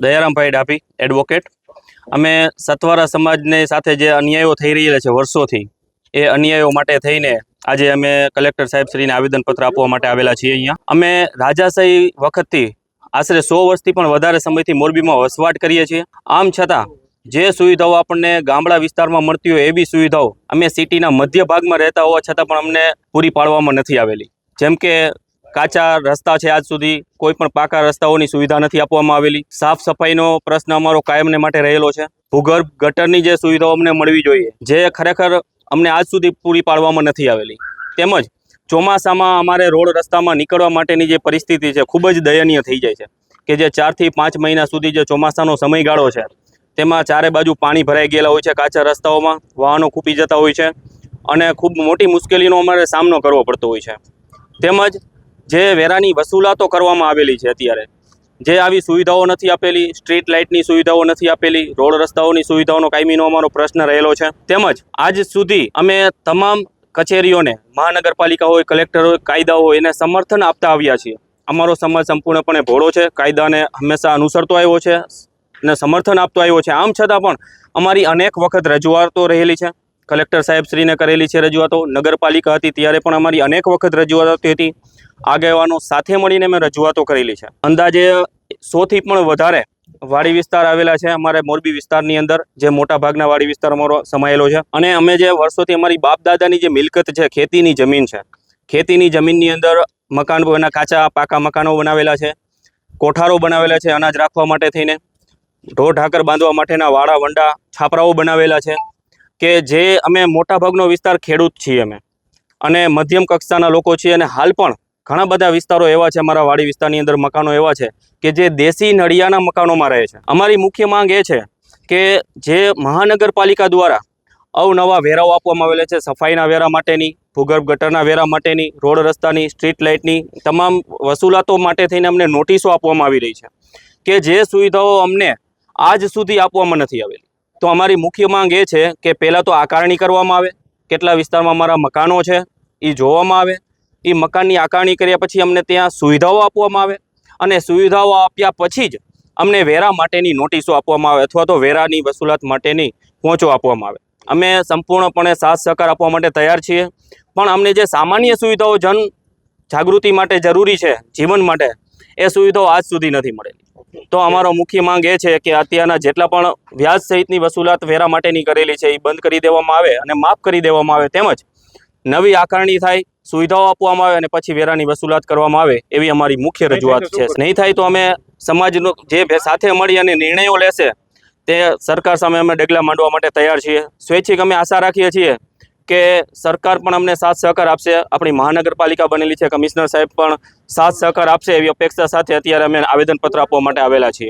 દયારામભાઈ Dabhi advocate અમે સતવારા સમાજને સાથે જે અન્યાયો થઈ રહેલા છે વર્ષોથી, એ અન્યાયો માટે થઈને આજે અમે કલેક્ટર સાહેબ શ્રીને આવેદનપત્ર આપવા માટે આવેલા છીએ અહીંયા. અમે રાજાશાહી વખતથી, આશરે સો વર્ષથી પણ વધારે સમયથી મોરબીમાં વસવાટ કરીએ છીએ. આમ છતાં, જે સુવિધાઓ આપણને ગામડા વિસ્તારમાં મળતી હોય એવી સુવિધાઓ અમે સિટીના મધ્ય ભાગમાં રહેતા હોવા છતાં પણ અમને પૂરી પાડવામાં નથી આવેલી. જેમ કે કાચા રસ્તા છે આજ સુધી. કોઈ પણ પાકા રસ્તાઓની સુવિધા નથી આપવામાં આવેલી. સાફ સફાઈનો પ્રશ્ન અમારો કાયમને માટે રહેલો છે. ભૂગર્ભ ગટરની જે સુવિધાઓ અમને મળવી જોઈએ, જે ખરેખર અમને આજ સુધી પૂરી પાડવામાં નથી આવેલી. તેમજ ચોમાસામાં અમારે રોડ રસ્તામાં નીકળવા માટેની જે પરિસ્થિતિ છે, ખૂબ જ દયનીય થઈ જાય છે. કે જે ચારથી પાંચ મહિના સુધી જે ચોમાસાનો સમયગાળો છે, તેમાં ચારે બાજુ પાણી ભરાઈ ગયેલા હોય છે કાચા રસ્તાઓમાં, વાહનો ખૂપી જતા હોય છે અને ખૂબ મોટી મુશ્કેલીનો અમારે સામનો કરવો પડતો હોય છે. તેમજ જે વેરાની વસૂલાતો કરવામાં આવેલી છે અત્યારે. જે આવી સુવિધાઓ નથી આપેલી સ્ટ્રીટ લાઇટની સુવિધાઓ નથી આપેલી, રોડ રસ્તાઓની સુવિધાઓનો કાયમીનો અમારો પ્રશ્ન રહેલો છે. તેમજ આજ સુધી અમે તમામ કચેરીઓને, મહાનગરપાલિકા હોય, કલેક્ટર હોય, કાયદા હોય, એને સમર્થન આપતા આવ્યા છીએ. અમારો સમાજ સંપૂર્ણપણે ભોળો છે. કાયદાને હંમેશા અનુસરતો આવ્યો છે અને સમર્થન આપતો આવ્યો છે. આમ છતાં પણ અમારી અનેક વખત રજૂઆતો રહેલી છે. કલેક્ટર સાહેબશ્રીને કરેલી છે રજૂઆતો. નગરપાલિકા હતી ત્યારે પણ અમારી અનેક વખત રજૂઆતો હતી. આગેવાનો સાથે મળીને મેં રજૂઆતો કરેલી છે. અંદાજે સોથી પણ વધારે વાડી વિસ્તાર આવેલા છે અમારે મોરબી વિસ્તારની અંદર, જે મોટા ભાગના વાડી વિસ્તાર અમારો સમાયેલો છે. અને અમે જે વર્ષોથી અમારી બાપ દાદાની જે મિલકત છે, ખેતીની જમીન છે. ખેતીની જમીનની અંદર મકાન એના કાચા પાકા મકાનો બનાવેલા છે, કોઠારો બનાવેલા છે અનાજ રાખવા માટે થઈને, ઢોર ઢાકર બાંધવા માટેના વાડા વંડા છાપરાઓ બનાવેલા છે, કે જે અમે મોટાભાગનો વિસ્તાર ખેડૂત છીએ અમે. અને મધ્યમ કક્ષાના લોકો છીએ અને હાલ પણ ઘણા બધા વિસ્તારો એવા છે, અમારા વાડી વિસ્તારની અંદર મકાનો એવા છે કે જે દેશી નળિયાના મકાનોમાં રહે છે. અમારી મુખ્ય માંગ એ છે કે જે મહાનગરપાલિકા દ્વારા અવનવા વેરાઓ આપવામાં આવેલા છે, સફાઈના વેરા માટેની, ભૂગર્ભ ગટરના વેરા માટેની, રોડ રસ્તાની, સ્ટ્રીટ લાઇટની, તમામ વસૂલાતો માટે થઈને અમને નોટિસો આપવામાં આવી રહી છે કે જે સુવિધાઓ અમને આજ સુધી આપવામાં નથી આવેલી. તો અમારી મુખ્ય માંગ એ છે કે પહેલાં તો આકારણી કરવામાં આવે, કેટલા વિસ્તારમાં અમારા મકાનો છે એ જોવામાં આવે એ મકાનની આકારણી કર્યા પછી અમને ત્યાં સુવિધાઓ આપવામાં આવે અને સુવિધાઓ આપ્યા પછી જ અમને વેરા માટેની નોટિસો આપવામાં આવે અથવા તો વેરાની વસૂલાત માટેની પહોંચો આપવામાં આવે. અમે સંપૂર્ણપણે સાથ સહકાર આપવા માટે તૈયાર છીએ. પણ અમને જે સામાન્ય સુવિધાઓ જન જાગૃતિ માટે જરૂરી છે, જીવન માટે, એ સુવિધાઓ આજ સુધી નથી મળેલી. તો અમારો મુખ્ય માંગ એ છે કે અત્યારના જેટલા પણ વ્યાજ સહિતની વસૂલાત વેરા માટેની કરેલી છે, એ બંધ કરી દેવામાં આવે અને માફ કરી દેવામાં આવે તેમજ નવી આકારણી થાય સુવિધાઓ આપવામાં આવે અને પછી વેરાની વસૂલાત કરવામાં આવે એવી અમારી મુખ્ય રજૂઆત છે. નહીં. થાય તો અમે સમાજનો જે સાથે મળી અને નિર્ણયો લેશે તે સરકાર સામે અમે ડગલા માંડવા માટે તૈયાર છીએ. સ્વૈચ્છિક અમે આશા રાખીએ છીએ કે સરકાર પણ અમને સાથ સહકાર આપશે. આપણી મહાનગરપાલિકા બનેલી છે કમિશનર સાહેબ પણ સાથ સહકાર આપશે એવી અપેક્ષા સાથે અત્યારે અમે આવેદનપત્ર આપવા માટે આવેલા છીએ.